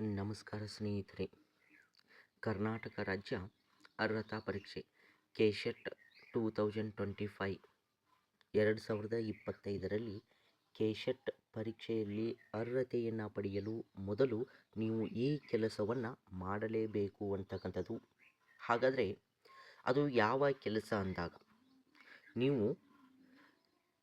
ನಮಸ್ಕಾರ ಸ್ನೇಹಿತರೆ. ಕರ್ನಾಟಕ ರಾಜ್ಯ ಅರ್ಹತಾ ಪರೀಕ್ಷೆ KSET two thousand twenty five ಎರಡು ಸಾವಿರದ ಇಪ್ಪತ್ತೈದರಲ್ಲಿ ಕೆಶೆಟ್ ಪರೀಕ್ಷೆಯಲ್ಲಿ ಅರ್ಹತೆಯನ್ನು ಪಡೆಯಲು ಮೊದಲು ನೀವು ಈ ಕೆಲಸವನ್ನು ಮಾಡಲೇಬೇಕು ಅಂತಕ್ಕಂಥದ್ದು. ಹಾಗಾದರೆ ಅದು ಯಾವ ಕೆಲಸ ಅಂದಾಗ, ನೀವು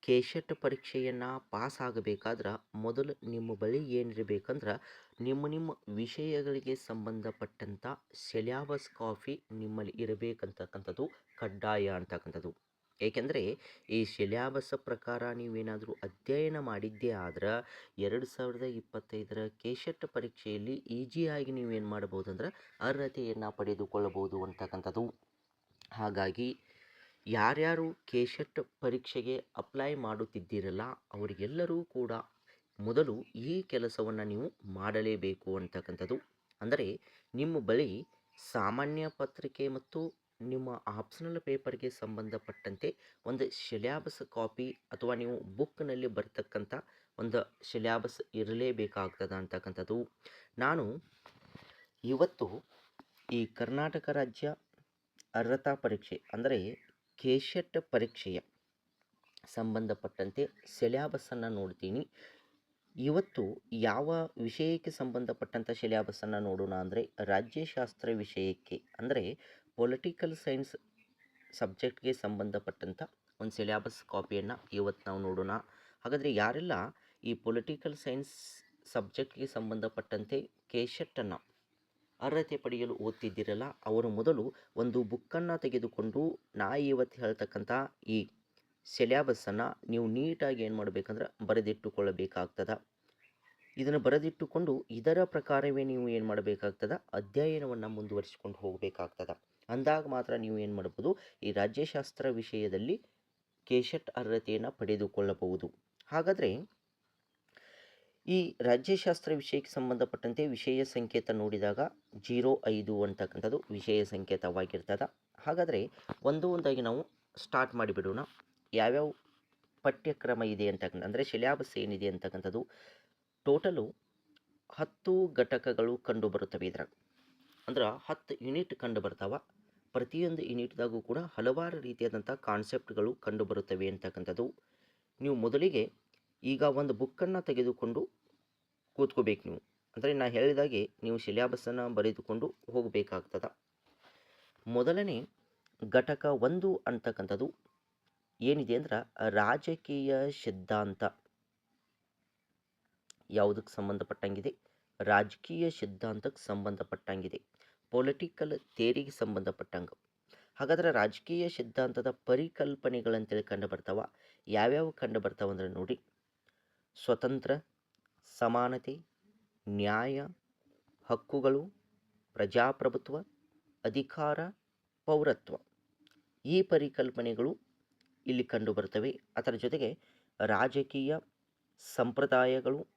ಕೆಶೆಟ್ ಪರೀಕ್ಷೆಯನ್ನು ಪಾಸ್ ಆಗಬೇಕಾದ್ರೆ ಮೊದಲು ನಿಮ್ಮ ಬಳಿ ಏನಿರಬೇಕಂದ್ರೆ ನಿಮ್ಮ ನಿಮ್ಮ ವಿಷಯಗಳಿಗೆ ಸಂಬಂಧಪಟ್ಟಂಥ ಸಿಲ್ಯಾಬಸ್ ಕಾಪಿ ನಿಮ್ಮಲ್ಲಿ ಇರಬೇಕಂತಕ್ಕಂಥದ್ದು ಕಡ್ಡಾಯ ಅಂತಕ್ಕಂಥದ್ದು. ಏಕೆಂದರೆ ಈ ಸಿಲ್ಯಾಬಸ್ ಪ್ರಕಾರ ನೀವೇನಾದರೂ ಅಧ್ಯಯನ ಮಾಡಿದ್ದೇ ಆದ್ರೆ ಎರಡು ಸಾವಿರದ ಇಪ್ಪತ್ತೈದರ ಕೆಶೆಟ್ ಪರೀಕ್ಷೆಯಲ್ಲಿ ಈಜಿಯಾಗಿ ನೀವೇನು ಮಾಡ್ಬೋದು ಅಂದ್ರೆ ಅರ್ಹತೆಯನ್ನು ಪಡೆದುಕೊಳ್ಳಬಹುದು ಅಂತಕ್ಕಂಥದ್ದು. ಹಾಗಾಗಿ ಯಾರ್ಯಾರು ಕೆಶೆಟ್ ಪರೀಕ್ಷೆಗೆ ಅಪ್ಲೈ ಮಾಡುತ್ತಿದ್ದೀರಲ್ಲ, ಅವರಿಗೆಲ್ಲರೂ ಕೂಡ ಮೊದಲು ಈ ಕೆಲಸವನ್ನು ನೀವು ಮಾಡಲೇಬೇಕು ಅಂತಕ್ಕಂಥದ್ದು. ಅಂದರೆ ನಿಮ್ಮ ಬಳಿ ಸಾಮಾನ್ಯ ಪತ್ರಿಕೆ ಮತ್ತು ನಿಮ್ಮ ಆಪ್ಷನಲ್ ಪೇಪರ್ಗೆ ಸಂಬಂಧಪಟ್ಟಂತೆ ಒಂದು ಸಿಲ್ಯಾಬಸ್ ಕಾಪಿ ಅಥವಾ ನೀವು ಬುಕ್ನಲ್ಲಿ ಬರ್ತಕ್ಕಂಥ ಒಂದು ಸಿಲ್ಯಾಬಸ್ ಇರಲೇಬೇಕಾಗ್ತದ ಅಂತಕ್ಕಂಥದ್ದು. ನಾನು ಇವತ್ತು ಈ ಕರ್ನಾಟಕ ರಾಜ್ಯ ಅರ್ಹತಾ ಪರೀಕ್ಷೆ, ಅಂದರೆ ಕೆಶೆಟ್ ಪರೀಕ್ಷೆಯ ಸಂಬಂಧಪಟ್ಟಂತೆ ಸಿಲ್ಯಾಬಸ್ಸನ್ನು ನೋಡ್ತೀನಿ. ಇವತ್ತು ಯಾವ ವಿಷಯಕ್ಕೆ ಸಂಬಂಧಪಟ್ಟಂಥ ಅನ್ನು ನೋಡೋಣ ಅಂದರೆ ರಾಜ್ಯಶಾಸ್ತ್ರ ವಿಷಯಕ್ಕೆ, ಅಂದರೆ ಪೊಲಿಟಿಕಲ್ ಸೈನ್ಸ್ ಸಬ್ಜೆಕ್ಟ್ಗೆ ಸಂಬಂಧಪಟ್ಟಂಥ ಒಂದು ಸಿಲ್ಯಾಬಸ್ ಕಾಪಿಯನ್ನು ಇವತ್ತು ನಾವು ನೋಡೋಣ. ಹಾಗಾದರೆ ಯಾರೆಲ್ಲ ಈ ಪೊಲಿಟಿಕಲ್ ಸೈನ್ಸ್ ಸಬ್ಜೆಕ್ಟ್ಗೆ ಸಂಬಂಧಪಟ್ಟಂತೆ ಕೆಶೆಟ್ಟನ್ನು ಅರ್ಹತೆ ಪಡೆಯಲು ಓದ್ತಿದ್ದೀರಲ್ಲ, ಅವರು ಮೊದಲು ಒಂದು ಬುಕ್ಕನ್ನು ತೆಗೆದುಕೊಂಡು ನಾ ಇವತ್ತು ಹೇಳ್ತಕ್ಕಂಥ ಈ ಸಿಲೆಬಸ್ಸನ್ನು ನೀವು ನೀಟಾಗಿ ಏನು ಮಾಡಬೇಕಂದ್ರೆ ಬರೆದಿಟ್ಟುಕೊಳ್ಳಬೇಕಾಗ್ತದ. ಇದನ್ನು ಬರೆದಿಟ್ಟುಕೊಂಡು ಇದರ ಪ್ರಕಾರವೇ ನೀವು ಏನು ಮಾಡಬೇಕಾಗ್ತದ? ಅಧ್ಯಯನವನ್ನು ಮುಂದುವರಿಸಿಕೊಂಡು ಹೋಗಬೇಕಾಗ್ತದೆ. ಅಂದಾಗ ಮಾತ್ರ ನೀವು ಏನು ಮಾಡ್ಬೋದು? ಈ ರಾಜ್ಯಶಾಸ್ತ್ರ ವಿಷಯದಲ್ಲಿ ಕೆಶೆಟ್ ಅರ್ಹತೆಯನ್ನು ಪಡೆದುಕೊಳ್ಳಬಹುದು. ಹಾಗಾದರೆ ಈ ರಾಜ್ಯಶಾಸ್ತ್ರ ವಿಷಯಕ್ಕೆ ಸಂಬಂಧಪಟ್ಟಂತೆ ವಿಷಯ ಸಂಕೇತ ನೋಡಿದಾಗ ಜೀರೋ ಐದು ಅಂತಕ್ಕಂಥದ್ದು ವಿಷಯ ಸಂಕೇತವಾಗಿರ್ತದೆ. ಹಾಗಾದರೆ ಒಂದು ಒಂದಾಗಿ ನಾವು ಸ್ಟಾರ್ಟ್ ಮಾಡಿಬಿಡೋಣ. ಯಾವ್ಯಾವ ಪಠ್ಯಕ್ರಮ ಇದೆ ಅಂತಕ್ಕಂಥ, ಅಂದರೆ ಸಿಲ್ಯಾಬಸ್ ಏನಿದೆ ಅಂತಕ್ಕಂಥದ್ದು ಟೋಟಲು ಹತ್ತು ಘಟಕಗಳು ಕಂಡು ಬರುತ್ತವೆ ಇದ್ರಾಗ. ಅಂದ್ರೆ ಹತ್ತು ಯೂನಿಟ್ ಕಂಡು ಬರ್ತಾವ ಪ್ರತಿಯೊಂದು ಯೂನಿಟ್ದಾಗೂ ಕೂಡ ಹಲವಾರು ರೀತಿಯಾದಂಥ ಕಾನ್ಸೆಪ್ಟ್ಗಳು ಕಂಡು ಬರುತ್ತವೆ ಅಂತಕ್ಕಂಥದ್ದು. ನೀವು ಮೊದಲಿಗೆ ಈಗ ಒಂದು ಬುಕ್ಕನ್ನು ತೆಗೆದುಕೊಂಡು ಕೂತ್ಕೋಬೇಕು ನೀವು. ಅಂದರೆ ನಾನು ಹೇಳಿದಾಗೆ ನೀವು ಸಿಲೆಬಸ್ಸನ್ನು ಬರೆದುಕೊಂಡು ಹೋಗಬೇಕಾಗ್ತದ. ಮೊದಲನೇ ಘಟಕ ಒಂದು ಅಂತಕ್ಕಂಥದ್ದು ಏನಿದೆ ಅಂದ್ರೆ ರಾಜಕೀಯ ಸಿದ್ಧಾಂತ. ಯಾವುದಕ್ಕೆ ಸಂಬಂಧಪಟ್ಟಂಗಿದೆ? ರಾಜಕೀಯ ಸಿದ್ಧಾಂತಕ್ಕೆ ಸಂಬಂಧಪಟ್ಟಂಗಿದೆ. ಪೊಲಿಟಿಕಲ್ ಥೇರಿಗೆ ಸಂಬಂಧಪಟ್ಟಂಗೆ. ಹಾಗಾದ್ರೆ ರಾಜಕೀಯ ಸಿದ್ಧಾಂತದ ಪರಿಕಲ್ಪನೆಗಳಂತೇಳಿ ಕಂಡು ಬರ್ತಾವ? ಯಾವ್ಯಾವ ಕಂಡು ಬರ್ತಾವಂದ್ರೆ ನೋಡಿ. ಸ್ವತಂತ್ರ ಸಮಾನತೆ, ನ್ಯಾಯ, ಹಕ್ಕುಗಳು, ಪ್ರಜಾಪ್ರಭುತ್ವ, ಅಧಿಕಾರ, ಪೌರತ್ವ. ಈ ಪರಿಕಲ್ಪನೆಗಳು ಇಲ್ಲಿ ಕಂಡುಬರುತ್ತವೆ. ಅದರ ಜೊತೆಗೆ ರಾಜಕೀಯ ಸಂಪ್ರದಾಯಗಳು,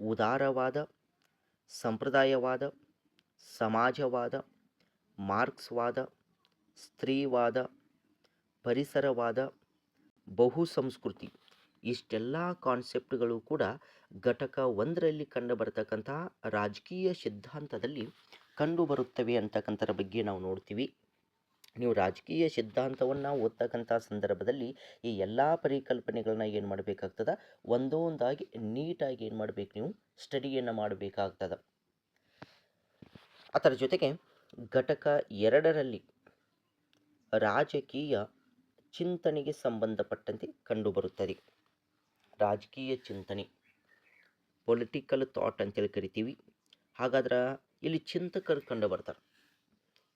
ಉದಾರವಾದ, ಸಂಪ್ರದಾಯವಾದ, ಸಮಾಜವಾದ, ಮಾರ್ಕ್ಸ್ವಾದ, ಸ್ತ್ರೀವಾದ, ಪರಿಸರವಾದ, ಬಹುಸಂಸ್ಕೃತಿ. ಇಷ್ಟೆಲ್ಲ ಕಾನ್ಸೆಪ್ಟ್ಗಳು ಕೂಡ ಘಟಕ ಒಂದರಲ್ಲಿ ಕಂಡು ಬರತಕ್ಕಂತಹ ರಾಜಕೀಯ ಸಿದ್ಧಾಂತದಲ್ಲಿ ಕಂಡು ಬರುತ್ತವೆ ಅಂತಕ್ಕಂಥರ ಬಗ್ಗೆ ನಾವು ನೋಡ್ತೀವಿ. ನೀವು ರಾಜಕೀಯ ಸಿದ್ಧಾಂತವನ್ನು ಓದ್ತಕ್ಕಂಥ ಸಂದರ್ಭದಲ್ಲಿ ಈ ಎಲ್ಲ ಪರಿಕಲ್ಪನೆಗಳನ್ನ ಏನು ಮಾಡಬೇಕಾಗ್ತದೆ? ಒಂದೊಂದಾಗಿ ನೀಟಾಗಿ ಏನು ಮಾಡಬೇಕು ನೀವು? ಸ್ಟಡಿಯನ್ನು ಮಾಡಬೇಕಾಗ್ತದ. ಅದರ ಜೊತೆಗೆ ಘಟಕ ಎರಡರಲ್ಲಿ ರಾಜಕೀಯ ಚಿಂತನೆಗೆ ಸಂಬಂಧಪಟ್ಟಂತೆ ಕಂಡುಬರುತ್ತದೆ ರಾಜಕೀಯ ಚಿಂತನೆ. ಪೊಲಿಟಿಕಲ್ ಥಾಟ್ ಅಂತೇಳಿ ಕರಿತೀವಿ. ಹಾಗಾದ್ರೆ ಇಲ್ಲಿ ಚಿಂತಕರು ಕಂಡು ಬರ್ತಾರೆ.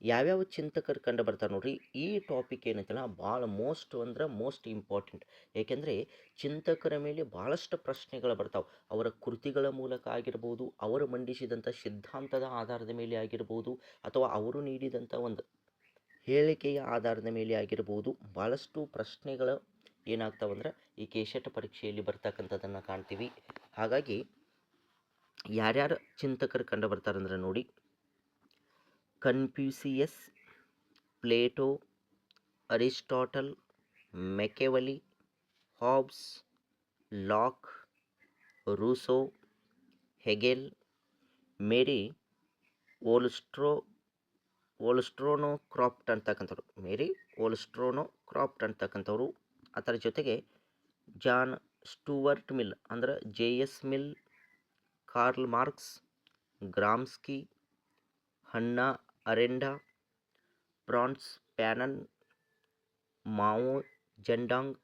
ಯಾವ್ಯಾವ ಚಿಂತಕರು ಕಂಡು ಬರ್ತಾರೆ ನೋಡ್ರಿ, ಈ ಟಾಪಿಕ್ ಏನಂತಲ್ಲ ಭಾಳ ಮೋಸ್ಟ್ ಅಂದ್ರೆ ಮೋಸ್ಟ್ ಇಂಪಾರ್ಟೆಂಟ್ ಏಕೆಂದರೆ ಚಿಂತಕರ ಮೇಲೆ ಭಾಳಷ್ಟು ಪ್ರಶ್ನೆಗಳು ಬರ್ತಾವೆ. ಅವರ ಕೃತಿಗಳ ಮೂಲಕ ಆಗಿರ್ಬೋದು, ಅವರು ಮಂಡಿಸಿದಂಥ ಸಿದ್ಧಾಂತದ ಆಧಾರದ ಮೇಲೆ ಆಗಿರ್ಬೋದು, ಅಥವಾ ಅವರು ನೀಡಿದಂಥ ಒಂದು ಹೇಳಿಕೆಯ ಆಧಾರದ ಮೇಲೆ ಆಗಿರ್ಬೋದು ಭಾಳಷ್ಟು ಪ್ರಶ್ನೆಗಳು ಏನಾಗ್ತಾವಂದ್ರೆ ಈ ಕೇಶಟ ಪರೀಕ್ಷೆಯಲ್ಲಿ ಬರ್ತಕ್ಕಂಥದ್ದನ್ನು ಕಾಣ್ತೀವಿ. ಹಾಗಾಗಿ ಯಾರ್ಯಾರು ಚಿಂತಕರು ಕಂಡು ಬರ್ತಾರಂದ್ರೆ ನೋಡಿ, Confucius, Plato, Aristotle Machiavelli Hobbes, Locke, Rousseau, Hegel, Mary, Wollstone Wollstonecraft ಅಂತಕ್ಕಂಥವ್ರು. Mary Wollstonecraft ಅಂತಕ್ಕಂಥವ್ರು. ಅದರ ಜೊತೆಗೆ ಜಾನ್ ಸ್ಟೂವರ್ಟ್ ಮಿಲ್ ಅಂದ್ರೆ J S Mill, Karl Marx, Gramsci Hannah Arendt Frantz Fanon, Mao Zedong,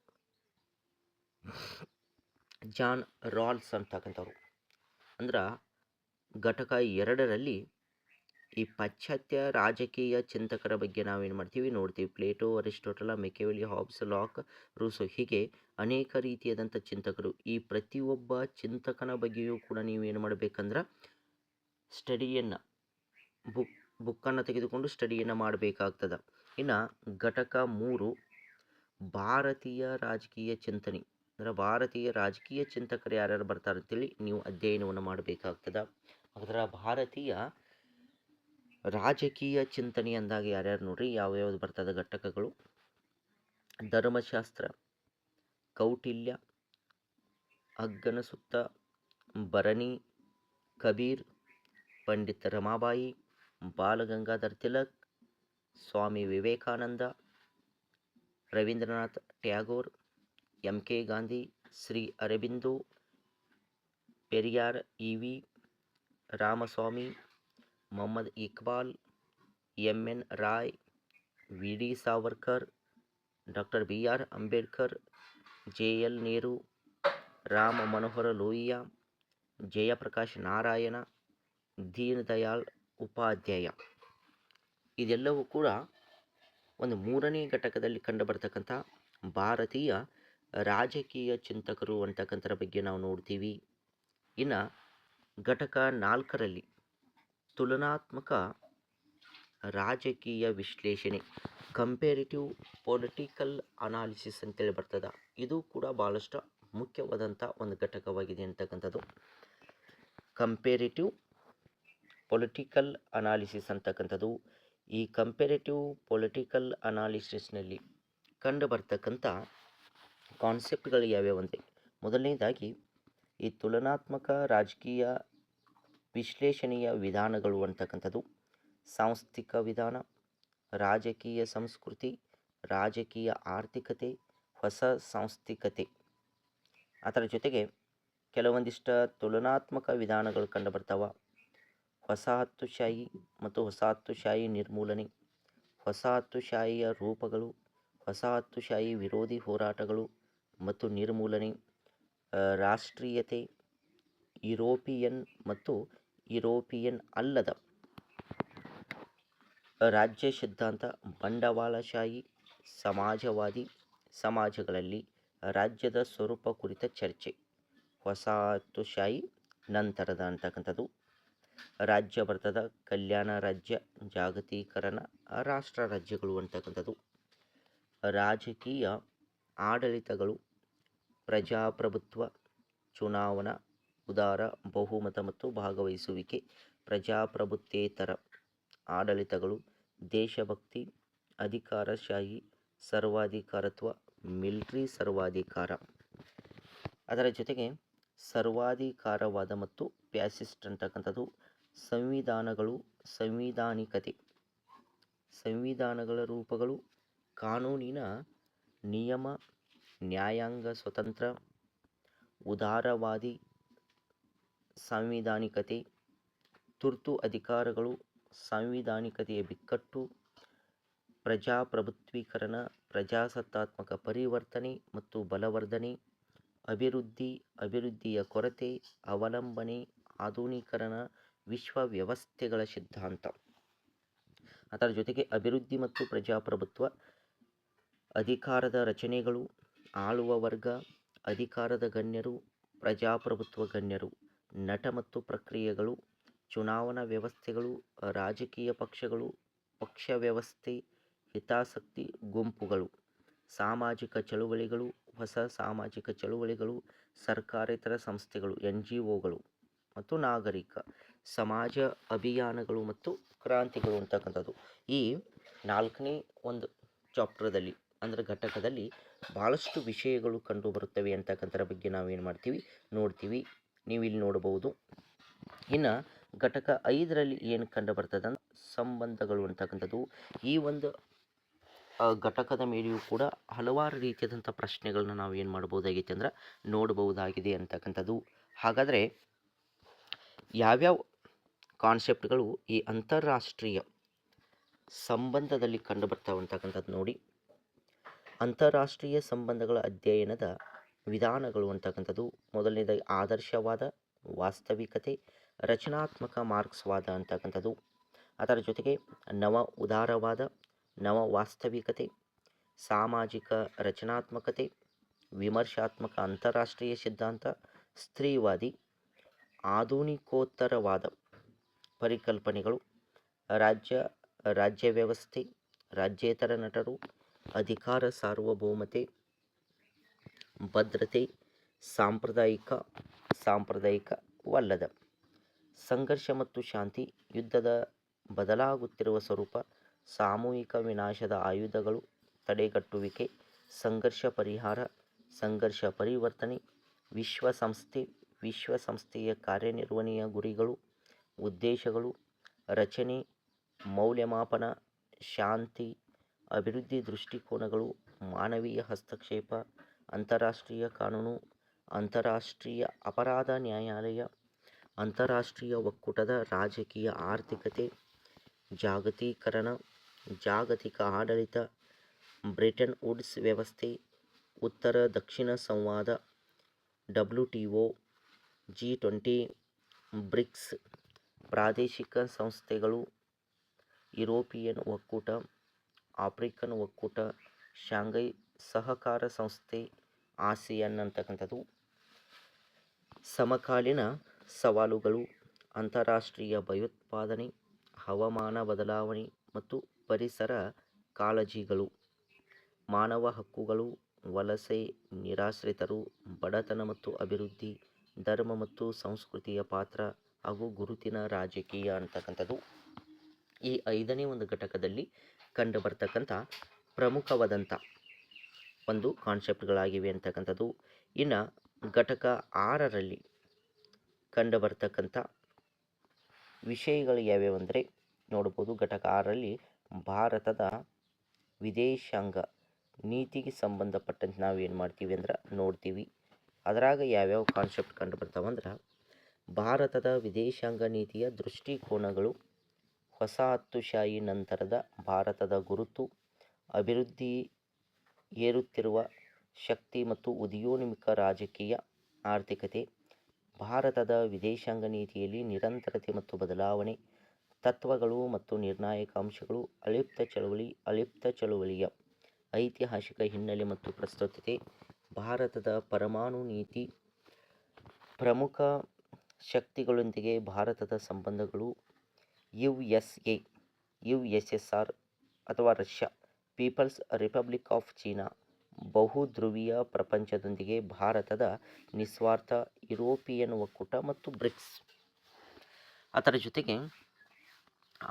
John Rawls ಅಂತಕ್ಕಂಥವ್ರು ಅಂದ್ರೆ ಘಟಕ ಎರಡರಲ್ಲಿ ಈ ಪಾಶ್ಚಾತ್ಯ ರಾಜಕೀಯ ಚಿಂತಕರ ಬಗ್ಗೆ ನಾವೇನು ಮಾಡ್ತೀವಿ? ನೋಡ್ತೀವಿ. Plato, Aristotle Machiavelli Hobbes, Locke, Rousseau ಹೀಗೆ ಅನೇಕ ರೀತಿಯಾದಂಥ ಚಿಂತಕರು. ಈ ಪ್ರತಿಯೊಬ್ಬ ಚಿಂತಕನ ಬಗ್ಗೆಯೂ ಕೂಡ ನೀವೇನು ಮಾಡಬೇಕಂದ್ರೆ ಸ್ಟಡಿಯನ್ನು ಬುಕ್ ಬುಕ್ಕನ್ನು ತೆಗೆದುಕೊಂಡು ಸ್ಟಡಿಯನ್ನು ಮಾಡಬೇಕಾಗ್ತದೆ. ಇನ್ನು ಘಟಕ ಮೂರು, ಭಾರತೀಯ ರಾಜಕೀಯ ಚಿಂತನೆ. ಅಂದರೆ ಭಾರತೀಯ ರಾಜಕೀಯ ಚಿಂತಕರು ಯಾರ್ಯಾರು ಬರ್ತಾರೆ ಅಂತೇಳಿ ನೀವು ಅಧ್ಯಯನವನ್ನು ಮಾಡಬೇಕಾಗ್ತದೆ. ಅದರ ಭಾರತೀಯ ರಾಜಕೀಯ ಚಿಂತನೆ ಅಂದಾಗ ಯಾರ್ಯಾರು ನೋಡ್ರಿ ಯಾವ್ಯಾವ್ದು ಬರ್ತದೆ ಘಟಕಗಳು? ಧರ್ಮಶಾಸ್ತ್ರ, Kautilya Agganna Sutta, Barani, Kabir, Pandit Ramabai, Balagangadhar Tilak, Swami Vivekananda, Rabindranath Tagore, M K Gandhi, Shri Aurobindo, Periyar E V, Ramaswamy Mohammad Iqbal, M N Roy V D Savarkar, doctor B R Ambedkar J L Nehru Ram Manohar Lohia, Jayaprakash Narayan, Deen Dayal Upadhyaya. ಇದೆಲ್ಲವೂ ಕೂಡ ಒಂದು ಮೂರನೇ ಘಟಕದಲ್ಲಿ ಕಂಡುಬರ್ತಕ್ಕಂಥ ಭಾರತೀಯ ರಾಜಕೀಯ ಚಿಂತಕರು ಅಂತಕ್ಕಂಥರ ಬಗ್ಗೆ ನಾವು ನೋಡ್ತೀವಿ. ಇನ್ನು ಘಟಕ ನಾಲ್ಕರಲ್ಲಿ ತುಲನಾತ್ಮಕ ರಾಜಕೀಯ ವಿಶ್ಲೇಷಣೆ ಕಂಪೇರಿಟಿವ್ ಪೊಲಿಟಿಕಲ್ ಅನಾಲಿಸಿಸ್ ಅಂತೇಳಿ ಬರ್ತದೆ. ಇದು ಕೂಡ ಭಾಳಷ್ಟು ಮುಖ್ಯವಾದಂಥ ಒಂದು ಘಟಕವಾಗಿದೆ ಅಂತಕ್ಕಂಥದ್ದು. ಕಂಪೇರಿಟಿವ್ ಪೊಲಿಟಿಕಲ್ ಅನಾಲಿಸಿಸ್ ಅಂತಕ್ಕಂಥದ್ದು, ಈ ಕಂಪೇರಿಟಿವ್ ಪೊಲಿಟಿಕಲ್ ಅನಾಲಿಸಿಸ್ನಲ್ಲಿ ಕಂಡು ಬರ್ತಕ್ಕಂಥ ಕಾನ್ಸೆಪ್ಟ್ಗಳು ಯಾವ್ಯಾವಂತೆ ಮೊದಲನೇದಾಗಿ ಈ ತುಲನಾತ್ಮಕ ರಾಜಕೀಯ ವಿಶ್ಲೇಷಣೆಯ ವಿಧಾನಗಳು ಅಂತಕ್ಕಂಥದ್ದು. ಸಾಂಸ್ಥಿಕ ವಿಧಾನ, ರಾಜಕೀಯ ಸಂಸ್ಕೃತಿ, ರಾಜಕೀಯ ಆರ್ಥಿಕತೆ, ಹೊಸ ಸಾಂಸ್ಥಿಕತೆ. ಅದರ ಜೊತೆಗೆ ಕೆಲವೊಂದಿಷ್ಟು ತುಲನಾತ್ಮಕ ವಿಧಾನಗಳು ಕಂಡುಬರ್ತಾವ ವಸಾಹತುಶಾಹಿ ಮತ್ತು ವಸಾಹತುಶಾಹಿ ನಿರ್ಮೂಲನೆ ವಸಾಹತುಶಾಹಿಯ ರೂಪಗಳು ವಸಾಹತುಶಾಹಿ ವಿರೋಧಿ ಹೋರಾಟಗಳು ಮತ್ತು ನಿರ್ಮೂಲನೆ ರಾಷ್ಟ್ರೀಯತೆ, ಯುರೋಪಿಯನ್ ಮತ್ತು ಯುರೋಪಿಯನ್ ಅಲ್ಲದ ರಾಜ್ಯ ಸಿದ್ಧಾಂತ ಬಂಡವಾಳಶಾಹಿ ಸಮಾಜವಾದಿ ಸಮಾಜಗಳಲ್ಲಿ ರಾಜ್ಯದ ಸ್ವರೂಪ ಕುರಿತ ಚರ್ಚೆ. ವಸಾಹತುಶಾಹಿ ನಂತರದ ಅಂತಕ್ಕಂಥದ್ದು. ರಾಜ್ಯ ಬರ್ತದ ಕಲ್ಯಾಣ ರಾಜ್ಯ, ಜಾಗತೀಕರಣ, ರಾಷ್ಟ್ರ ರಾಜ್ಯಗಳು ಅಂತಕ್ಕಂಥದ್ದು. ರಾಜಕೀಯ ಆಡಳಿತಗಳು, ಪ್ರಜಾಪ್ರಭುತ್ವ, ಚುನಾವಣಾ ಉದಾರ, ಬಹುಮತ ಮತ್ತು ಭಾಗವಹಿಸುವಿಕೆ, ಪ್ರಜಾಪ್ರಭುತ್ವೇತರ ಆಡಳಿತಗಳು, ದೇಶಭಕ್ತಿ, ಅಧಿಕಾರಶಾಹಿ, ಸರ್ವಾಧಿಕಾರತ್ವ, ಮಿಲ್ಟ್ರಿ ಸರ್ವಾಧಿಕಾರ. ಅದರ ಜೊತೆಗೆ ಸರ್ವಾಧಿಕಾರವಾದ ಮತ್ತು ಪ್ಯಾಸಿಸ್ಟ್ ಅಂತಕ್ಕಂಥದ್ದು ಸಂವಿಧಾನಗಳು, ಸಂವಿಧಾನಿಕತೆ. ಸಂವಿಧಾನಗಳ ರೂಪಗಳು, ಕಾನೂನಿನ ನಿಯಮ, ನ್ಯಾಯಾಂಗ, ಸ್ವತಂತ್ರ, ಉದಾರವಾದಿ ಸಂವಿಧಾನಿಕತೆ, ತುರ್ತು ಅಧಿಕಾರಗಳು, ಸಾಂವಿಧಾನಿಕತೆಯ ಬಿಕ್ಕಟ್ಟು, ಪ್ರಜಾಪ್ರಭುತ್ವೀಕರಣ, ಪ್ರಜಾಸತ್ತಾತ್ಮಕ ಪರಿವರ್ತನೆ ಮತ್ತು ಬಲವರ್ಧನೆ, ಅಭಿವೃದ್ಧಿ, ಅಭಿವೃದ್ಧಿಯ ಕೊರತೆ, ಅವಲಂಬನೆ, ಆಧುನೀಕರಣ ವಿಶ್ವ ವ್ಯವಸ್ಥೆಗಳ ಸಿದ್ಧಾಂತ ಅದರ ಜೊತೆಗೆ ಅಭಿವೃದ್ಧಿ ಮತ್ತು ಪ್ರಜಾಪ್ರಭುತ್ವ, ಅಧಿಕಾರದ ರಚನೆಗಳು, ಆಳುವ ವರ್ಗ, ಅಧಿಕಾರದ ಗಣ್ಯರು, ಪ್ರಜಾಪ್ರಭುತ್ವ ಗಣ್ಯರು. ನಟ ಮತ್ತು ಪ್ರಕ್ರಿಯೆಗಳು, ಚುನಾವಣಾ ವ್ಯವಸ್ಥೆಗಳು, ರಾಜಕೀಯ ಪಕ್ಷಗಳು, ಪಕ್ಷ ವ್ಯವಸ್ಥೆ, ಹಿತಾಸಕ್ತಿ ಗುಂಪುಗಳು, ಸಾಮಾಜಿಕ ಚಳುವಳಿಗಳು, ಹೊಸ ಸಾಮಾಜಿಕ ಚಳುವಳಿಗಳು, ಸರ್ಕಾರೇತರ ಸಂಸ್ಥೆಗಳು ಎನ್ ಜಿ ಒಗಳು ಮತ್ತು ನಾಗರಿಕ ಸಮಾಜ ಅಭಿಯಾನಗಳು ಮತ್ತು ಕ್ರಾಂತಿಗಳು ಅಂತಕ್ಕಂಥದ್ದು. ಈ ನಾಲ್ಕನೇ ಒಂದು ಚಾಪ್ಟರ್ದಲ್ಲಿ ಅಂದರೆ ಘಟಕದಲ್ಲಿ ಭಾಳಷ್ಟು ವಿಷಯಗಳು ಕಂಡುಬರುತ್ತವೆ ಅಂತಕ್ಕಂಥರ ಬಗ್ಗೆ ನಾವೇನು ಮಾಡ್ತೀವಿ? ನೋಡ್ತೀವಿ. ನೀವು ಇಲ್ಲಿ ನೋಡಬಹುದು. ಇನ್ನು ಘಟಕ ಐದರಲ್ಲಿ ಏನು ಕಂಡು ಬರ್ತದೆ ಸಂಬಂಧಗಳು ಅಂತಕ್ಕಂಥದ್ದು. ಈ ಒಂದು ಘಟಕದ ಮೇಲೆಯೂ ಕೂಡ ಹಲವಾರು ರೀತಿಯಾದಂಥ ಪ್ರಶ್ನೆಗಳನ್ನ ನಾವು ಏನು ಮಾಡ್ಬೋದಾಗೈತೆ ಅಂದ್ರೆ ನೋಡಬಹುದಾಗಿದೆ ಅಂತಕ್ಕಂಥದ್ದು. ಹಾಗಾದರೆ ಯಾವ್ಯಾವ ಕಾನ್ಸೆಪ್ಟ್ಗಳು ಈ ಅಂತಾರಾಷ್ಟ್ರೀಯ ಸಂಬಂಧದಲ್ಲಿ ಕಂಡು ಬರ್ತಾವೆ ಅಂತಕ್ಕಂಥದ್ದು ನೋಡಿ. ಅಂತಾರಾಷ್ಟ್ರೀಯ ಸಂಬಂಧಗಳ ಅಧ್ಯಯನದ ವಿಧಾನಗಳು ಅಂತಕ್ಕಂಥದ್ದು ಮೊದಲನೇದಾಗಿ ಆದರ್ಶವಾದ, ವಾಸ್ತವಿಕತೆ, ರಚನಾತ್ಮಕ ಮಾರ್ಕ್ಸ್ವಾದ ಅಂತಕ್ಕಂಥದ್ದು. ಅದರ ಜೊತೆಗೆ ನವ ಉದಾರವಾದ, ನವ ವಾಸ್ತವಿಕತೆ, ಸಾಮಾಜಿಕ ರಚನಾತ್ಮಕತೆ, ವಿಮರ್ಶಾತ್ಮಕ ಅಂತಾರಾಷ್ಟ್ರೀಯ ಸಿದ್ಧಾಂತ, ಸ್ತ್ರೀವಾದಿ, ಆಧುನಿಕೋತ್ತರವಾದ ಪರಿಕಲ್ಪನೆಗಳು, ರಾಜ್ಯ ರಾಜ್ಯ ವ್ಯವಸ್ಥೆ, ರಾಜ್ಯೇತರ ನಟರು, ಅಧಿಕಾರ ಸಾರ್ವಭೌಮತೆ ಭದ್ರತೆ ಸಾಂಪ್ರದಾಯಿಕ ಸಾಂಪ್ರದಾಯಿಕವಲ್ಲದ ಸಂಘರ್ಷ ಮತ್ತು ಶಾಂತಿ ಯುದ್ಧದ ಬದಲಾಗುತ್ತಿರುವ ಸ್ವರೂಪ, ಸಾಮೂಹಿಕ ವಿನಾಶದ ಆಯುಧಗಳು ತಡೆಗಟ್ಟುವಿಕೆ, ಸಂಘರ್ಷ ಪರಿಹಾರ, ಸಂಘರ್ಷ ಪರಿವರ್ತನೆ, ವಿಶ್ವಸಂಸ್ಥೆ, ವಿಶ್ವಸಂಸ್ಥೆಯ ಕಾರ್ಯನಿರ್ವಹಣೆಯ ಗುರಿಗಳು, ಉದ್ದೇಶಗಳು, ರಚನೆ, ಮೌಲ್ಯಮಾಪನ, ಶಾಂತಿ, ಅಭಿವೃದ್ಧಿ ದೃಷ್ಟಿಕೋನಗಳು, ಮಾನವೀಯ ಹಸ್ತಕ್ಷೇಪ ಅಂತಾರಾಷ್ಟ್ರೀಯ ಕಾನೂನು, ಅಂತಾರಾಷ್ಟ್ರೀಯ ಅಪರಾಧ ನ್ಯಾಯಾಲಯ, ಅಂತಾರಾಷ್ಟ್ರೀಯ ಒಕ್ಕೂಟದ ರಾಜಕೀಯ ಆರ್ಥಿಕತೆ, ಜಾಗತೀಕರಣ, ಜಾಗತಿಕ ಆಡಳಿತ, ಬ್ರಿಟನ್ ವುಡ್ಸ್ ವ್ಯವಸ್ಥೆ, ಉತ್ತರ ದಕ್ಷಿಣ ಸಂವಾದ, W T O, G twenty, BRICS ಪ್ರಾದೇಶಿಕ ಸಂಸ್ಥೆಗಳು, ಯುರೋಪಿಯನ್ ಒಕ್ಕೂಟ, ಆಫ್ರಿಕನ್ ಒಕ್ಕೂಟ, ಶಾಂಘೈ ಸಹಕಾರ ಸಂಸ್ಥೆ ಆಸಿಯನ್ ಅಂತಕ್ಕಂಥದ್ದು ಸಮಕಾಲೀನ ಸವಾಲುಗಳು, ಅಂತಾರಾಷ್ಟ್ರೀಯ ಭಯೋತ್ಪಾದನೆ, ಹವಾಮಾನ ಬದಲಾವಣೆ ಮತ್ತು ಪರಿಸರ ಕಾಳಜಿಗಳು, ಮಾನವ ಹಕ್ಕುಗಳು, ವಲಸೆ, ನಿರಾಶ್ರಿತರು, ಬಡತನ ಮತ್ತು ಅಭಿವೃದ್ಧಿ, ಧರ್ಮ ಮತ್ತು ಸಂಸ್ಕೃತಿಯ ಪಾತ್ರ ಹಾಗೂ ಗುರುತಿನ ರಾಜಕೀಯ ಅಂತಕ್ಕಂಥದ್ದು. ಈ ಐದನೇ ಒಂದು ಘಟಕದಲ್ಲಿ ಕಂಡುಬರ್ತಕ್ಕಂಥ ಪ್ರಮುಖವಾದಂಥ ಒಂದು ಕಾನ್ಸೆಪ್ಟ್ಗಳಾಗಿವೆ ಅಂತಕ್ಕಂಥದ್ದು. ಇನ್ನು ಘಟಕ ಆರರಲ್ಲಿ ಕಂಡು ಬರ್ತಕ್ಕಂಥ ವಿಷಯಗಳು ಯಾವ್ಯಾವು ಅಂದರೆ ನೋಡ್ಬೋದು ಘಟಕ ಆರರಲ್ಲಿ ಭಾರತದ ವಿದೇಶಾಂಗ ನೀತಿಗೆ ಸಂಬಂಧಪಟ್ಟಂತೆ ನಾವು ಏನು ಮಾಡ್ತೀವಿ ಅಂದ್ರೆ ನೋಡ್ತೀವಿ. ಅದರಾಗ ಯಾವ್ಯಾವ ಕಾನ್ಸೆಪ್ಟ್ ಕಂಡು ಬರ್ತಾವಂದ್ರೆ ಭಾರತದ ವಿದೇಶಾಂಗ ನೀತಿಯ ದೃಷ್ಟಿಕೋನಗಳು ವಸಾಹತುಶಾಹಿ ನಂತರದ ಭಾರತದ ಗುರುತು, ಅಭಿವೃದ್ಧಿ ಏರುತ್ತಿರುವ ಶಕ್ತಿ ಮತ್ತು ಉದಯೋನ್ಮುಖ ರಾಜಕೀಯ ಆರ್ಥಿಕತೆ, ಭಾರತದ ವಿದೇಶಾಂಗ ನೀತಿಯಲ್ಲಿ ನಿರಂತರತೆ ಮತ್ತು ಬದಲಾವಣೆ, ತತ್ವಗಳು ಮತ್ತು ನಿರ್ಣಾಯಕ ಅಂಶಗಳು, ಅಲಿಪ್ತ ಚಳವಳಿ, ಅಲಿಪ್ತ ಚಳುವಳಿಯ ಐತಿಹಾಸಿಕ ಹಿನ್ನೆಲೆ ಮತ್ತು ಪ್ರಸ್ತುತತೆ, ಭಾರತದ ಪರಮಾಣು ನೀತಿ, ಪ್ರಮುಖ ಶಕ್ತಿಗಳೊಂದಿಗೆ ಭಾರತದ ಸಂಬಂಧಗಳು U S A U S S R ಅಥವಾ Russia. People's republic of China, ಬಹುಧ್ರುವೀಯ ಪ್ರಪಂಚದೊಂದಿಗೆ ಭಾರತದ ನಿಸ್ವಾರ್ಥ ಯುರೋಪಿಯನ್ ಒಕ್ಕೂಟ ಮತ್ತು ಬ್ರಿಕ್ಸ್. ಅದರ ಜೊತೆಗೆ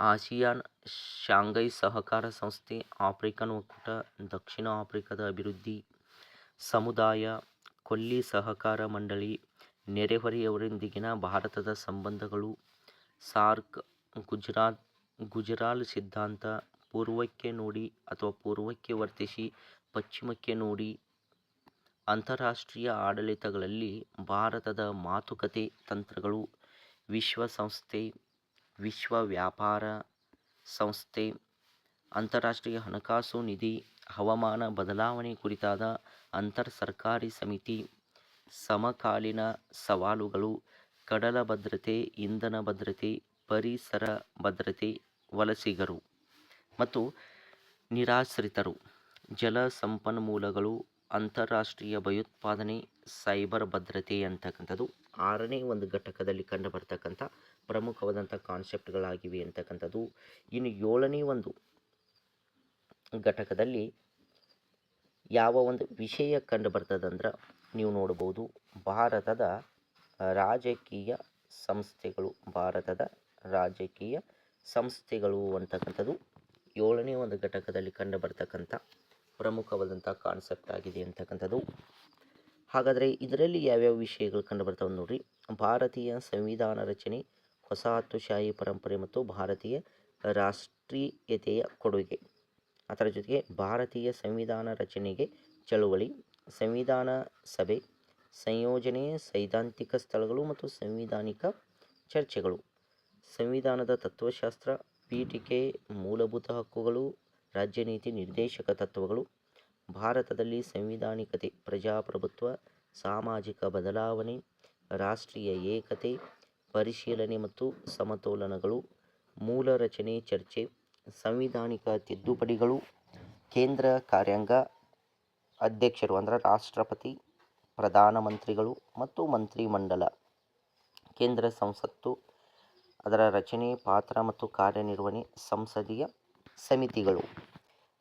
ಆಸಿಯಾನ್ ಶಾಂಘೈ ಸಹಕಾರ ಸಂಸ್ಥೆ, ಆಫ್ರಿಕನ್ ಒಕ್ಕೂಟ, ದಕ್ಷಿಣ ಆಫ್ರಿಕಾದ ಅಭಿವೃದ್ಧಿ, ಸಮುದಾಯ, ಕೊಲ್ಲಿ ಸಹಕಾರ ಮಂಡಳಿ, ನೆರೆಹೊರೆಯವರೊಂದಿಗಿನ ಭಾರತದ ಸಂಬಂಧಗಳು, ಸಾರ್ಕ್, ಗುಜರಾತ್, ಗುಜರಾಲ್ ಸಿದ್ಧಾಂತ ಪೂರ್ವಕ್ಕೆ ನೋಡಿ ಅಥವಾ ಪೂರ್ವಕ್ಕೆ ವರ್ತಿಸಿ ಪಶ್ಚಿಮಕ್ಕೆ ನೋಡಿ ಅಂತಾರಾಷ್ಟ್ರೀಯ ಆಡಳಿತಗಳಲ್ಲಿ ಭಾರತದ ಮಾತುಕತೆ ತಂತ್ರಗಳು, ವಿಶ್ವಸಂಸ್ಥೆ ವಿಶ್ವ ವ್ಯಾಪಾರ ಸಂಸ್ಥೆ, ಅಂತಾರಾಷ್ಟ್ರೀಯ ಹಣಕಾಸು ನಿಧಿ, ಹವಾಮಾನ ಬದಲಾವಣೆ ಕುರಿತಾದ ಅಂತರ್ ಸರ್ಕಾರಿ ಸಮಿತಿ, ಸಮಕಾಲೀನ ಸವಾಲುಗಳು, ಕಡಲ ಭದ್ರತೆ, ಇಂಧನ ಭದ್ರತೆ, ಪರಿಸರ ಭದ್ರತೆ, ವಲಸಿಗರು. ಮತ್ತು ನಿರಾಶ್ರಿತರು. ಜಲ ಸಂಪನ್ಮೂಲಗಳು, ಅಂತಾರಾಷ್ಟ್ರೀಯ ಭಯೋತ್ಪಾದನೆ, ಸೈಬರ್ ಭದ್ರತೆ ಅಂತಕ್ಕಂಥದ್ದು ಆರನೇ ಒಂದು ಘಟಕದಲ್ಲಿ ಕಂಡು ಬರ್ತಕ್ಕಂಥ ಪ್ರಮುಖವಾದಂಥ ಕಾನ್ಸೆಪ್ಟ್ಗಳಾಗಿವೆ ಅಂತಕ್ಕಂಥದ್ದು. ಇನ್ನು ಏಳನೇ ಒಂದು ಘಟಕದಲ್ಲಿ ಯಾವ ಒಂದು ವಿಷಯ ಕಂಡು ಬರ್ತದಂದ್ರೆ ನೀವು ನೋಡ್ಬೋದು ಭಾರತದ ರಾಜಕೀಯ ಸಂಸ್ಥೆಗಳು, ಭಾರತದ ರಾಜಕೀಯ ಸಂಸ್ಥೆಗಳು ಅಂತಕ್ಕಂಥದ್ದು ಒಂದು ಘಟಕದಲ್ಲಿ ಕಂಡು ಬರ್ತಕ್ಕಂಥ ಪ್ರಮುಖವಾದಂಥ ಕಾನ್ಸೆಪ್ಟ್ ಆಗಿದೆ ಅಂತಕ್ಕಂಥದ್ದು. ಹಾಗಾದರೆ ಇದರಲ್ಲಿ ಯಾವ್ಯಾವ ವಿಷಯಗಳು ಕಂಡು ಬರ್ತಾವೆ ನೋಡ್ರಿ. ಭಾರತೀಯ ಸಂವಿಧಾನ ರಚನೆ ವಸಾಹತುಶಾಹಿ ಪರಂಪರೆ ಮತ್ತು ಭಾರತೀಯ ರಾಷ್ಟ್ರೀಯತೆಯ ಕೊಡುಗೆ. ಅದರ ಜೊತೆಗೆ ಭಾರತೀಯ ಸಂವಿಧಾನ ರಚನೆಗೆ ಚಳುವಳಿ, ಸಂವಿಧಾನ ಸಭೆ, ಸಂಯೋಜನೆ, ಸೈದ್ಧಾಂತಿಕ ಸ್ಥಳಗಳು ಮತ್ತು ಸಂವಿಧಾನಿಕ ಚರ್ಚೆಗಳು. ಸಂವಿಧಾನದ ತತ್ವಶಾಸ್ತ್ರ ಪೀಠಿಕೆ, ಮೂಲಭೂತ ಹಕ್ಕುಗಳು ರಾಜ್ಯ ನೀತಿ ನಿರ್ದೇಶಕ ತತ್ವಗಳು, ಭಾರತದಲ್ಲಿ ಸಂವಿಧಾನಿಕತೆ, ಪ್ರಜಾಪ್ರಭುತ್ವ, ಸಾಮಾಜಿಕ ಬದಲಾವಣೆ, ರಾಷ್ಟ್ರೀಯ ಏಕತೆ, ಪರಿಶೀಲನೆ ಮತ್ತು ಸಮತೋಲನಗಳು, ಮೂಲ ರಚನೆ ಚರ್ಚೆ, ಸಂವಿಧಾನಿಕ ತಿದ್ದುಪಡಿಗಳು, ಕೇಂದ್ರ ಕಾರ್ಯಾಂಗ ಅಧ್ಯಕ್ಷರು ಅಂದರೆ ರಾಷ್ಟ್ರಪತಿ, ಪ್ರಧಾನಮಂತ್ರಿಗಳು ಮತ್ತು ಮಂತ್ರಿಮಂಡಲ, ಕೇಂದ್ರ ಸಂಸತ್ತು ಅದರ ರಚನೆ, ಪಾತ್ರ ಮತ್ತು ಕಾರ್ಯನಿರ್ವಹಣೆ ಸಂಸದೀಯ ಸಮಿತಿಗಳು.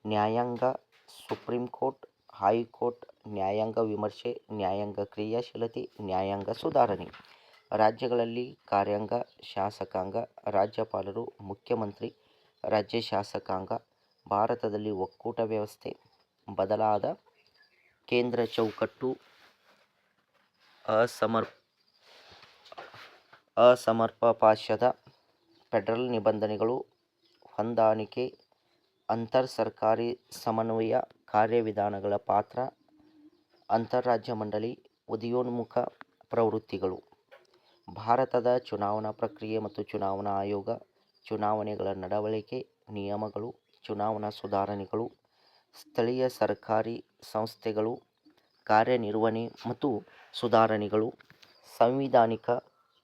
ನ್ಯಾಯಾಂಗ ಸುಪ್ರೀಂ ಕೋರ್ಟ್, ಹೈಕೋರ್ಟ್, ನ್ಯಾಯಾಂಗ ವಿಮರ್ಶೆ, ನ್ಯಾಯಾಂಗ ಕ್ರಿಯಾಶೀಲತೆ, ನ್ಯಾಯಾಂಗ ಸುಧಾರಣೆ. ರಾಜ್ಯಗಳಲ್ಲಿ ಕಾರ್ಯಾಂಗ, ಶಾಸಕಾಂಗ, ರಾಜ್ಯಪಾಲರು, ಮುಖ್ಯಮಂತ್ರಿ, ರಾಜ್ಯ ಶಾಸಕಾಂಗ, ಭಾರತದಲ್ಲಿ ಒಕ್ಕೂಟ ವ್ಯವಸ್ಥೆ, ಬದಲಾದ ಕೇಂದ್ರ ಚೌಕಟ್ಟು ಅಸಮರ್ ಅಸಮರ್ಪಪಾಶದ ಫೆಡರಲ್ ನಿಬಂಧನೆಗಳು ಹೊಂದಾಣಿಕೆ ಅಂತರ್ ಸರ್ಕಾರಿ ಸಮನ್ವಯ ಕಾರ್ಯವಿಧಾನಗಳ ಪಾತ್ರ, ಅಂತರರಾಜ್ಯ ಮಂಡಳಿ, ಉದಯೋನ್ಮುಖ ಪ್ರವೃತ್ತಿಗಳು. ಭಾರತದ ಚುನಾವಣಾ ಪ್ರಕ್ರಿಯೆ ಮತ್ತು ಚುನಾವಣಾ ಆಯೋಗ, ಚುನಾವಣೆಗಳ ನಡವಳಿಕೆ, ನಿಯಮಗಳು, ಚುನಾವಣಾ ಸುಧಾರಣೆಗಳು, ಸ್ಥಳೀಯ ಸರ್ಕಾರಿ ಸಂಸ್ಥೆಗಳು, ಕಾರ್ಯನಿರ್ವಹಣೆ ಮತ್ತು ಸುಧಾರಣೆಗಳು, ಸಂವಿಧಾನಿಕ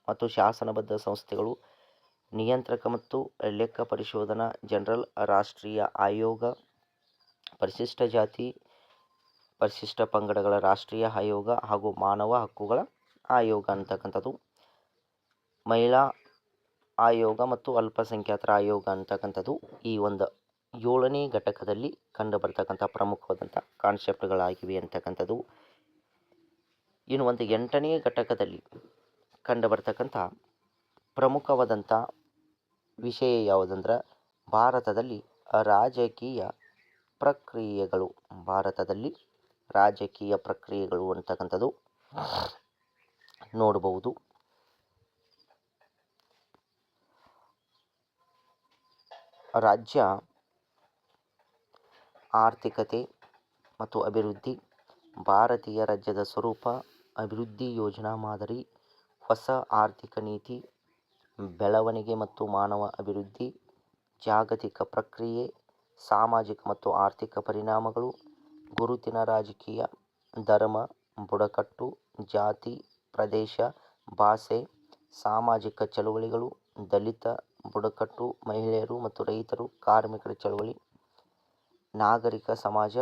ಮತ್ತು ಶಾಸನಬದ್ಧ ಸಂಸ್ಥೆಗಳು, ನಿಯಂತ್ರಕ ಮತ್ತು ಲೆಕ್ಕ ಪರಿಶೋಧನಾ ಜನರಲ್, ರಾಷ್ಟ್ರೀಯ ಆಯೋಗ, ಪರಿಶಿಷ್ಟ ಜಾತಿ, ಪರಿಶಿಷ್ಟ ಪಂಗಡಗಳ ರಾಷ್ಟ್ರೀಯ ಆಯೋಗ ಹಾಗೂ ಮಾನವ ಹಕ್ಕುಗಳ ಆಯೋಗ ಅಂತಕ್ಕಂಥದ್ದು. ಮಹಿಳಾ ಆಯೋಗ ಮತ್ತು ಅಲ್ಪಸಂಖ್ಯಾತರ ಆಯೋಗ ಅಂತಕ್ಕಂಥದ್ದು ಈ ಒಂದು ಏಳನೇ ಘಟಕದಲ್ಲಿ ಕಂಡು ಬರ್ತಕ್ಕಂಥ ಪ್ರಮುಖವಾದಂಥ ಕಾನ್ಸೆಪ್ಟ್ಗಳಾಗಿವೆ ಅಂತಕ್ಕಂಥದ್ದು. ಇನ್ನು ಒಂದು ಎಂಟನೇ ಘಟಕದಲ್ಲಿ ಕಂಡು ಬರ್ತಕ್ಕಂಥ ಪ್ರಮುಖವಾದಂಥ ವಿಷಯ ಯಾವುದಂದ್ರೆ ಭಾರತದಲ್ಲಿ ರಾಜಕೀಯ ಪ್ರಕ್ರಿಯೆಗಳು. ಭಾರತದಲ್ಲಿ ರಾಜಕೀಯ ಪ್ರಕ್ರಿಯೆಗಳು ಅಂತಕ್ಕಂಥದ್ದು ನೋಡಬಹುದು ರಾಜ್ಯ ಆರ್ಥಿಕತೆ ಮತ್ತು ಅಭಿವೃದ್ಧಿ, ಭಾರತೀಯ ರಾಜ್ಯದ ಸ್ವರೂಪ, ಅಭಿವೃದ್ಧಿ ಯೋಜನಾ ಮಾದರಿ ಹೊಸ ಆರ್ಥಿಕ ನೀತಿ, ಬೆಳವಣಿಗೆ ಮತ್ತು ಮಾನವ ಅಭಿವೃದ್ಧಿ, ಜಾಗತಿಕ ಪ್ರಕ್ರಿಯೆ, ಸಾಮಾಜಿಕ ಮತ್ತು ಆರ್ಥಿಕ ಪರಿಣಾಮಗಳು, ಗುರುತಿನ ರಾಜಕೀಯ, ಧರ್ಮ, ಬುಡಕಟ್ಟು, ಜಾತಿ, ಪ್ರದೇಶ, ಭಾಷೆ, ಸಾಮಾಜಿಕ ಚಳುವಳಿಗಳು, ದಲಿತ, ಬುಡಕಟ್ಟು, ಮಹಿಳೆಯರು ಮತ್ತು ರೈತರು, ಕಾರ್ಮಿಕರ ಚಳುವಳಿ, ನಾಗರಿಕ ಸಮಾಜ,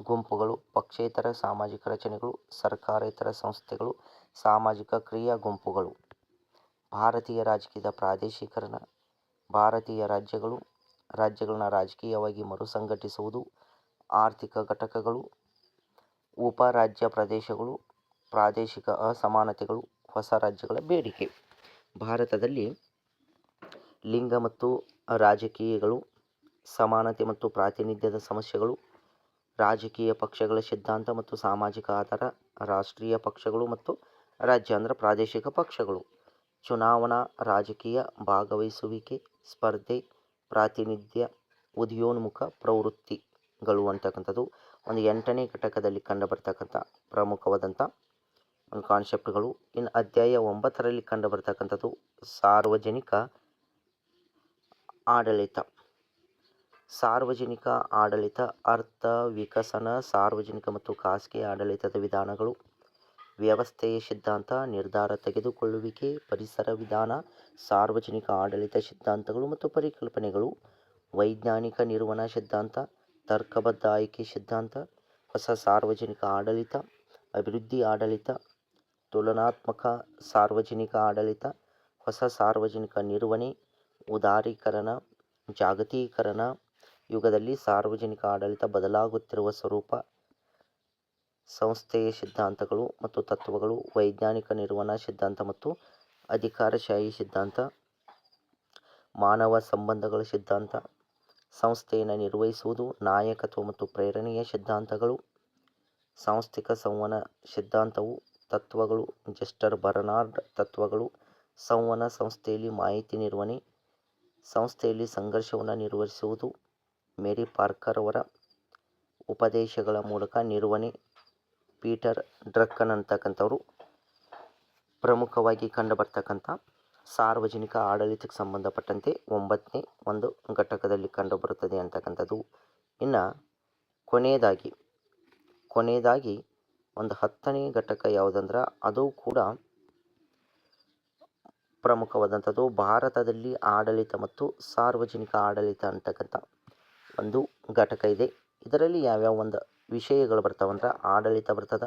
ಗುಂಪುಗಳು, ಪಕ್ಷೇತರ ಸಾಮಾಜಿಕ ರಚನೆಗಳು, ಸರ್ಕಾರೇತರ ಸಂಸ್ಥೆಗಳು ಸಾಮಾಜಿಕ ಕ್ರಿಯಾ ಗುಂಪುಗಳು. ಭಾರತೀಯ ರಾಜಕೀಯದ ಪ್ರಾದೇಶೀಕರಣ. ಭಾರತೀಯ ರಾಜ್ಯಗಳು, ರಾಜ್ಯಗಳನ್ನ ರಾಜಕೀಯವಾಗಿ ಮರುಸಂಘಟಿಸುವುದು. ಆರ್ಥಿಕ ಘಟಕಗಳು. ಉಪರಾಜ್ಯ ಪ್ರದೇಶಗಳು. ಪ್ರಾದೇಶಿಕ ಅಸಮಾನತೆಗಳು. ಹೊಸ ರಾಜ್ಯಗಳ ಬೇಡಿಕೆ. ಭಾರತದಲ್ಲಿ ಲಿಂಗ ಮತ್ತು ರಾಜಕೀಯಗಳು, ಸಮಾನತೆ ಮತ್ತು ಪ್ರಾತಿನಿಧ್ಯದ ಸಮಸ್ಯೆಗಳು, ರಾಜಕೀಯ ಪಕ್ಷಗಳ ಸಿದ್ಧಾಂತ ಮತ್ತು ಸಾಮಾಜಿಕ ಆಧಾರ, ರಾಷ್ಟ್ರೀಯ ಪಕ್ಷಗಳು ಮತ್ತು ರಾಜ್ಯ ಅಂದರೆ ಪ್ರಾದೇಶಿಕ ಪಕ್ಷಗಳು. ಚುನಾವಣಾ ರಾಜಕೀಯ ಭಾಗವಹಿಸುವಿಕೆ, ಸ್ಪರ್ಧೆ, ಪ್ರಾತಿನಿಧ್ಯ, ಉದಯೋನ್ಮುಖ ಪ್ರವೃತ್ತಿಗಳು ಅಂತಕ್ಕಂಥದ್ದು. ಒಂದು ಎಂಟನೇ ಘಟಕದಲ್ಲಿ ಕಂಡುಬರ್ತಕ್ಕಂಥ ಪ್ರಮುಖವಾದಂಥ ಒಂದು ಕಾನ್ಸೆಪ್ಟ್ಗಳು. ಇನ್ನು ಅಧ್ಯಾಯ ಒಂಬತ್ತರಲ್ಲಿ ಕಂಡುಬರ್ತಕ್ಕಂಥದ್ದು ಸಾರ್ವಜನಿಕ ಆಡಳಿತ. ಸಾರ್ವಜನಿಕ ಆಡಳಿತ, ಅರ್ಥ ವಿಕಸನ, ಸಾರ್ವಜನಿಕ ಮತ್ತು ಖಾಸಗಿ ಆಡಳಿತದ ವಿಧಾನಗಳು. ವ್ಯವಸ್ಥೆಯ ಸಿದ್ಧಾಂತ, ನಿರ್ಧಾರ ತೆಗೆದುಕೊಳ್ಳುವಿಕೆ, ಪರಿಸರ ವಿಧಾನ, ಸಾರ್ವಜನಿಕ ಆಡಳಿತ ಸಿದ್ಧಾಂತಗಳು ಮತ್ತು ಪರಿಕಲ್ಪನೆಗಳು, ವೈಜ್ಞಾನಿಕ ನಿರ್ವಹಣಾ ಸಿದ್ಧಾಂತ ತರ್ಕಬದ್ಧ ಆಯ್ಕೆ ಸಿದ್ಧಾಂತ, ಹೊಸ ಸಾರ್ವಜನಿಕ ಆಡಳಿತ, ಅಭಿವೃದ್ಧಿ ಆಡಳಿತ, ತುಲನಾತ್ಮಕ ಸಾರ್ವಜನಿಕ ಆಡಳಿತ, ಹೊಸ ಸಾರ್ವಜನಿಕ ನಿರ್ವಹಣೆ, ಉದಾರೀಕರಣ, ಜಾಗತೀಕರಣ, ಯುಗದಲ್ಲಿ ಸಾರ್ವಜನಿಕ ಆಡಳಿತ ಬದಲಾಗುತ್ತಿರುವ ಸ್ವರೂಪ ಸಂಸ್ಥೆಯ ಸಿದ್ಧಾಂತಗಳು ಮತ್ತು ತತ್ವಗಳು, ವೈಜ್ಞಾನಿಕ ನಿರ್ವಹಣಾ ಸಿದ್ಧಾಂತ ಮತ್ತು ಅಧಿಕಾರಶಾಹಿ ಸಿದ್ಧಾಂತ, ಮಾನವ ಸಂಬಂಧಗಳ ಸಿದ್ಧಾಂತ, ಸಂಸ್ಥೆಯನ್ನು ನಿರ್ವಹಿಸುವುದು, ನಾಯಕತ್ವ ಮತ್ತು ಪ್ರೇರಣೆಯ ಸಿದ್ಧಾಂತಗಳು, ಸಾಂಸ್ಥಿಕ ಸಂವಹನ ಸಿದ್ಧಾಂತವು, ತತ್ವಗಳು, ಜೆಸ್ಟರ್ ಬರ್ನಾರ್ಡ್ ತತ್ವಗಳು, ಸಂವಹನ ಸಂಸ್ಥೆಯಲ್ಲಿ ಮಾಹಿತಿ ನಿರ್ವಹಣೆ, ಸಂಸ್ಥೆಯಲ್ಲಿ ಸಂಘರ್ಷವನ್ನು ನಿರ್ವಹಿಸುವುದು, ಮೇರಿ ಪಾರ್ಕರ್ ಅವರ ಉಪದೇಶಗಳ ಮೂಲಕ ನಿರ್ವಹಣೆ ಪೀಟರ್ ಡ್ರಕ್ಕನ್ ಅಂತಕ್ಕಂಥವ್ರು ಪ್ರಮುಖವಾಗಿ ಕಂಡುಬರ್ತಕ್ಕಂಥ ಸಾರ್ವಜನಿಕ ಆಡಳಿತಕ್ಕೆ ಸಂಬಂಧಪಟ್ಟಂತೆ ಒಂಬತ್ತನೇ ಒಂದು ಘಟಕದಲ್ಲಿ ಕಂಡುಬರುತ್ತದೆ ಅಂತಕ್ಕಂಥದ್ದು. ಇನ್ನು ಕೊನೆಯದಾಗಿ ಕೊನೆಯದಾಗಿ ಒಂದು ಹತ್ತನೇ ಘಟಕ ಯಾವುದಂದ್ರೆ ಅದು ಕೂಡ ಪ್ರಮುಖವಾದಂಥದ್ದು ಭಾರತದಲ್ಲಿ ಆಡಳಿತ ಮತ್ತು ಸಾರ್ವಜನಿಕ ಆಡಳಿತ ಅಂತಕ್ಕಂಥ ಒಂದು ಘಟಕ ಇದೆ. ಇದರಲ್ಲಿ ಯಾವ್ಯಾವ ಒಂದು ವಿಷಯಗಳು ಬರ್ತಾವಂದ್ರೆ ಆಡಳಿತ ಬರ್ತದ,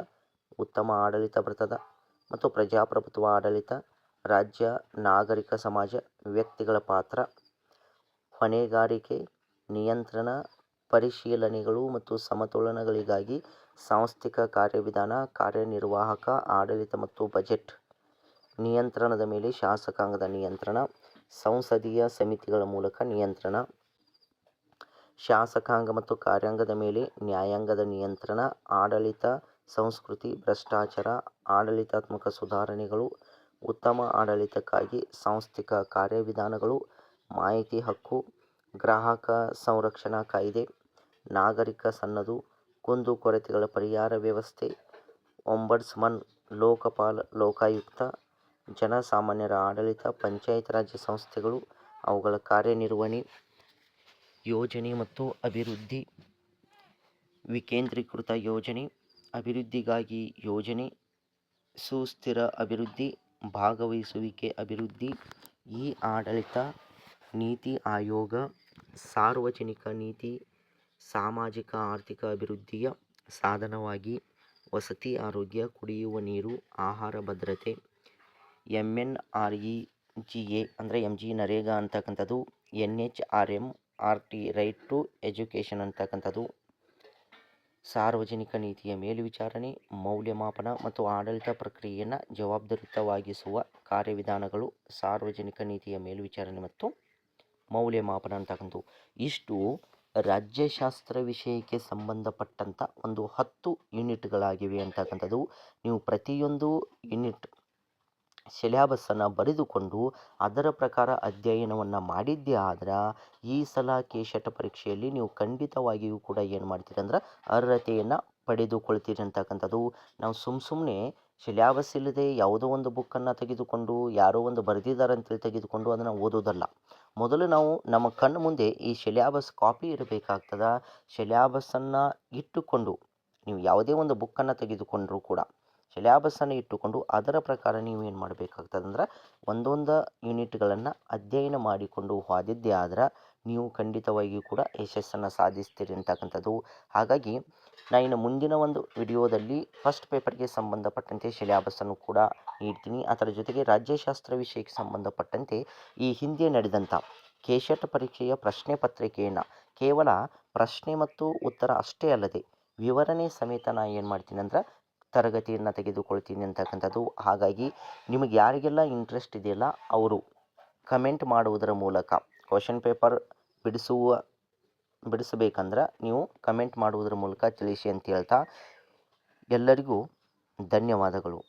ಉತ್ತಮ ಆಡಳಿತ ಬರ್ತದ ಮತ್ತು ಪ್ರಜಾಪ್ರಭುತ್ವ ಆಡಳಿತ, ರಾಜ್ಯ, ನಾಗರಿಕ ಸಮಾಜ, ವ್ಯಕ್ತಿಗಳ ಪಾತ್ರ, ಹೊಣೆಗಾರಿಕೆ, ನಿಯಂತ್ರಣ, ಪರಿಶೀಲನೆಗಳು ಮತ್ತು ಸಮತೋಲನಗಳಿಗಾಗಿ ಸಾಂಸ್ಥಿಕ ಕಾರ್ಯವಿಧಾನ, ಕಾರ್ಯನಿರ್ವಾಹಕ, ಆಡಳಿತ ಮತ್ತು ಬಜೆಟ್, ನಿಯಂತ್ರಣದ ಮೇಲೆ ಶಾಸಕಾಂಗದ ನಿಯಂತ್ರಣ, ಸಂಸದೀಯ ಸಮಿತಿಗಳ ಮೂಲಕ ನಿಯಂತ್ರಣ. ಶಾಸಕಾಂಗ ಮತ್ತು ಕಾರ್ಯಾಂಗದ ಮೇಲೆ ನ್ಯಾಯಾಂಗದ ನಿಯಂತ್ರಣ, ಆಡಳಿತ, ಸಂಸ್ಕೃತಿ, ಭ್ರಷ್ಟಾಚಾರ, ಆಡಳಿತಾತ್ಮಕ ಸುಧಾರಣೆಗಳು, ಉತ್ತಮ ಆಡಳಿತಕ್ಕಾಗಿ ಸಾಂಸ್ಥಿಕ ಕಾರ್ಯವಿಧಾನಗಳು, ಮಾಹಿತಿ ಹಕ್ಕು, ಗ್ರಾಹಕ ಸಂರಕ್ಷಣಾ ಕಾಯ್ದೆ, ನಾಗರಿಕ ಸನ್ನದು ಕುಂದುಕೊರತೆಗಳ ಪರಿಹಾರ ವ್ಯವಸ್ಥೆ ಒಂಬಡ್ಸ್ಮನ್ ಲೋಕಪಾಲ, ಲೋಕಾಯುಕ್ತ, ಜನಸಾಮಾನ್ಯರ ಆಡಳಿತ, ಪಂಚಾಯತ್ ರಾಜ್ ಸಂಸ್ಥೆಗಳು, ಅವುಗಳ ಕಾರ್ಯನಿರ್ವಹಣೆ ಯೋಜನೆ ಮತ್ತು ಅಭಿವೃದ್ಧಿ ವಿಕೇಂದ್ರೀಕೃತ ಯೋಜನೆ, ಅಭಿವೃದ್ಧಿಗಾಗಿ ಯೋಜನೆ, ಸುಸ್ಥಿರ ಅಭಿವೃದ್ಧಿ, ಭಾಗವಹಿಸುವಿಕೆ ಅಭಿವೃದ್ಧಿ, ಈ ಆಡಳಿತ ನೀತಿ ಆಯೋಗ, ಸಾರ್ವಜನಿಕ ನೀತಿ, ಸಾಮಾಜಿಕ ಆರ್ಥಿಕ ಅಭಿವೃದ್ಧಿಯ ಸಾಧನವಾಗಿ ವಸತಿ ಆರೋಗ್ಯ, ಕುಡಿಯುವ ನೀರು, ಆಹಾರ ಭದ್ರತೆ M N R E G A ಅಂದರೆ ಎಂ ಜಿ ನರೇಗಾ ಅಂತಕ್ಕಂಥದ್ದು N H R M R T right to education ಅಂತಕ್ಕಂಥದ್ದು. ಸಾರ್ವಜನಿಕ ನೀತಿಯ ಮೇಲ್ವಿಚಾರಣೆ ಮೌಲ್ಯಮಾಪನ ಮತ್ತು ಆಡಳಿತ ಪ್ರಕ್ರಿಯೆಯನ್ನು ಜವಾಬ್ದಾರಿತವಾಗಿಸುವ ಕಾರ್ಯವಿಧಾನಗಳು ಸಾರ್ವಜನಿಕ ನೀತಿಯ ಮೇಲ್ವಿಚಾರಣೆ ಮತ್ತು ಮೌಲ್ಯಮಾಪನ ಅಂತಕ್ಕಂಥದ್ದು. ಇಷ್ಟು ರಾಜ್ಯಶಾಸ್ತ್ರ ವಿಷಯಕ್ಕೆ ಸಂಬಂಧಪಟ್ಟಂಥ ಒಂದು ಹತ್ತು ಯೂನಿಟ್ಗಳಾಗಿವೆ ಅಂತಕ್ಕಂಥದ್ದು. ನೀವು ಪ್ರತಿಯೊಂದು ಯೂನಿಟ್ ಸಿಲೆಬಸ್ಸನ್ನು ಬರೆದುಕೊಂಡು ಅದರ ಪ್ರಕಾರ ಅಧ್ಯಯನವನ್ನು ಮಾಡಿದ್ದೇ ಆದ್ರೆ, ಈ ಸಲ ಕೇಶಟ ಪರೀಕ್ಷೆಯಲ್ಲಿ ನೀವು ಖಂಡಿತವಾಗಿಯೂ ಕೂಡ ಏನು ಮಾಡ್ತೀರಿ ಅಂದ್ರೆ ಅರ್ಹತೆಯನ್ನು ಪಡೆದುಕೊಳ್ತೀರಿ ಅಂತಕ್ಕಂಥದ್ದು. ನಾವು ಸುಮ್ಮ ಸುಮ್ಮನೆ ಸಿಲೆಬಸ್ ಇಲ್ಲದೆ ಯಾವುದೋ ಒಂದು ಬುಕ್ಕನ್ನು ತೆಗೆದುಕೊಂಡು, ಯಾರೋ ಒಂದು ಬರೆದಿದ್ದಾರೆ ಅಂತೇಳಿ ತೆಗೆದುಕೊಂಡು ಅದನ್ನು ಓದೋದಲ್ಲ. ಮೊದಲು ನಾವು ನಮ್ಮ ಕಣ್ಣು ಮುಂದೆ ಈ ಸಿಲೆಬಸ್ ಕಾಪಿ ಇರಬೇಕಾಗ್ತದೆ. ಸಿಲೆಬಸ್ಸನ್ನು ಇಟ್ಟುಕೊಂಡು, ನೀವು ಯಾವುದೇ ಒಂದು ಬುಕ್ಕನ್ನು ತೆಗೆದುಕೊಂಡರೂ ಕೂಡ ಸಿಲೆಬಸ್ಸನ್ನು ಇಟ್ಟುಕೊಂಡು ಅದರ ಪ್ರಕಾರ ನೀವು ಏನು ಮಾಡಬೇಕಾಗ್ತದೆ ಅಂದ್ರೆ ಒಂದೊಂದು ಯೂನಿಟ್ಗಳನ್ನು ಅಧ್ಯಯನ ಮಾಡಿಕೊಂಡು ಹೋದಿದ್ದೇ ಆದ್ರೆ ನೀವು ಖಂಡಿತವಾಗಿಯೂ ಕೂಡ ಯಶಸ್ಸನ್ನು ಸಾಧಿಸ್ತೀರಿ ಅಂತಕ್ಕಂಥದ್ದು. ಹಾಗಾಗಿ ನಾನು ಮುಂದಿನ ಒಂದು ವಿಡಿಯೋದಲ್ಲಿ ಫಸ್ಟ್ ಪೇಪರ್ಗೆ ಸಂಬಂಧಪಟ್ಟಂತೆ ಸಿಲೆಬಸ್ಸನ್ನು ಕೂಡ ನೀಡ್ತೀನಿ. ಅದರ ಜೊತೆಗೆ ರಾಜ್ಯಶಾಸ್ತ್ರ ವಿಷಯಕ್ಕೆ ಸಂಬಂಧಪಟ್ಟಂತೆ ಈ ಹಿಂದೆ ನಡೆದಂಥ ಕೇಶಟ್ ಪರೀಕ್ಷೆಯ ಪ್ರಶ್ನೆ ಪತ್ರಿಕೆಯನ್ನು ಕೇವಲ ಪ್ರಶ್ನೆ ಮತ್ತು ಉತ್ತರ ಅಷ್ಟೇ ಅಲ್ಲದೆ ವಿವರಣೆ ಸಮೇತ ನಾ ಏನು ಮಾಡ್ತೀನಿ ಅಂದ್ರೆ ತರಗತಿಯನ್ನು ತೆಗೆದುಕೊಳ್ತೀನಿ ಅಂತಕ್ಕಂಥದ್ದು. ಹಾಗಾಗಿ ನಿಮಗೆ ಯಾರಿಗೆಲ್ಲ ಇಂಟ್ರೆಸ್ಟ್ ಇದೆಯಲ್ಲ ಅವರು ಕಮೆಂಟ್ ಮಾಡುವುದರ ಮೂಲಕ ಕ್ವಶನ್ ಪೇಪರ್ ಬಿಡಿಸುವ, ಬಿಡಿಸಬೇಕಂದ್ರೆ ನೀವು ಕಮೆಂಟ್ ಮಾಡುವುದರ ಮೂಲಕ ತಿಳಿಸಿ ಅಂತ ಹೇಳ್ತಾ ಎಲ್ಲರಿಗೂ ಧನ್ಯವಾದಗಳು.